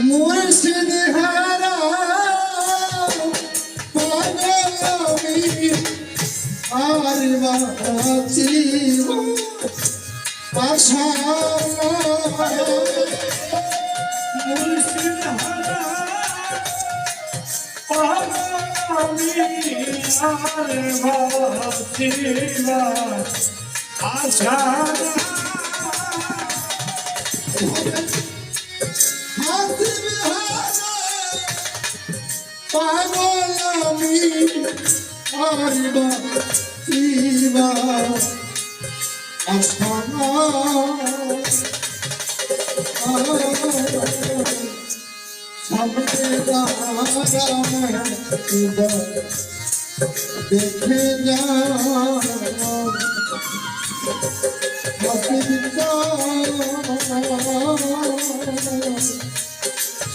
মুর্শিদ হারা পাগল আমি আর বাঁচিব আশা মুর্শিদ হারা আশা পাগল আমি সামনে দাঁড়ানো দেখে যা সামনে দাঁড়ানো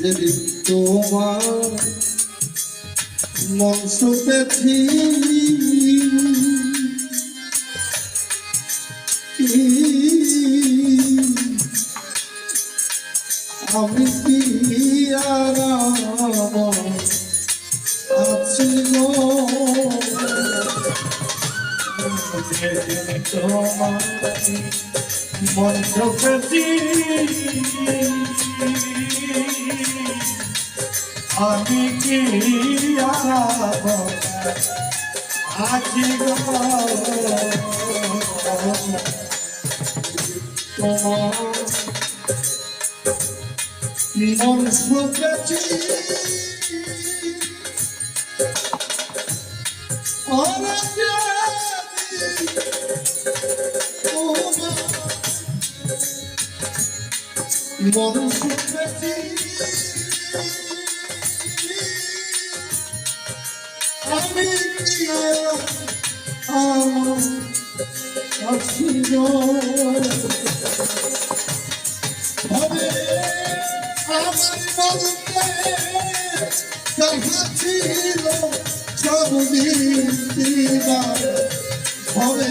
যেদিন তোমার পেছি আমি কি আরাম? আমি কি আজি গো তোমার মঞ্চ মঞ্চ পেছি আমি কি হবে আমার ছিল সবদিন দিবার হবে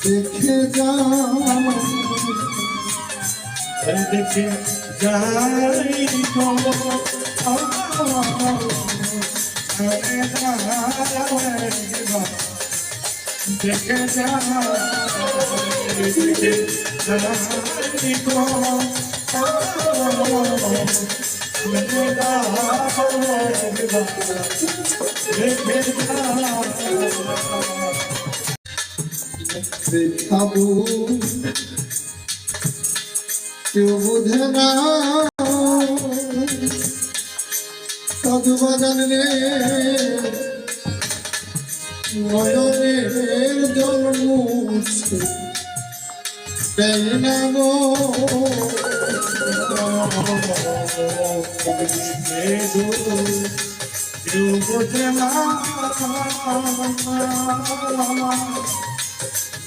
দেখে যা দেখে যাই দেখে যাই দেখে যাই গো দেখে যাই খাব। কেউ বুঝে না। সাধু বাগান রে নয়নের জল মুছে। দেয় না গো। কেউ বুঝে না।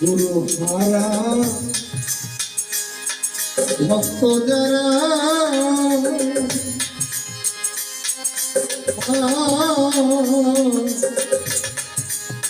গুরু হারা ভক্ত যারা তারাই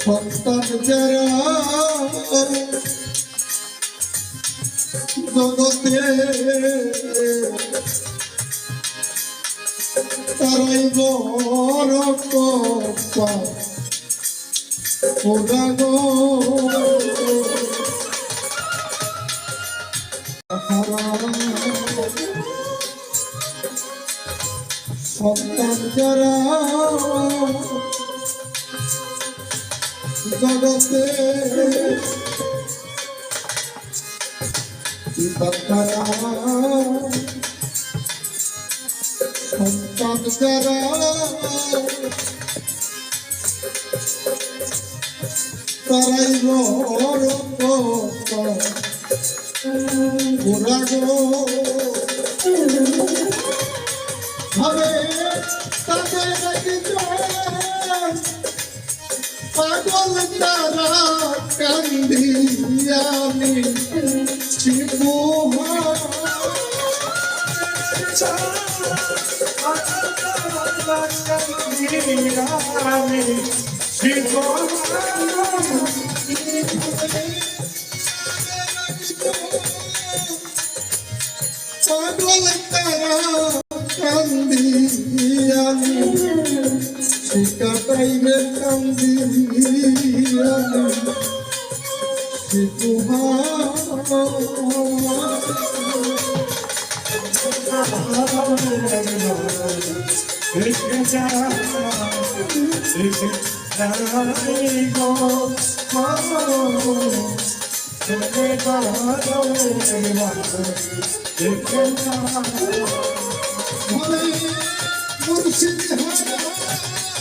সন্তান যারা জগতে তারাই বড় ওরা সন্তান যারা জগতে সন্তান যারা তারাই ওরা গো তারা কান্দি আমি তারা শিকাটাইলে কান্দি আমি শিবুহা হরে মুর্শিদ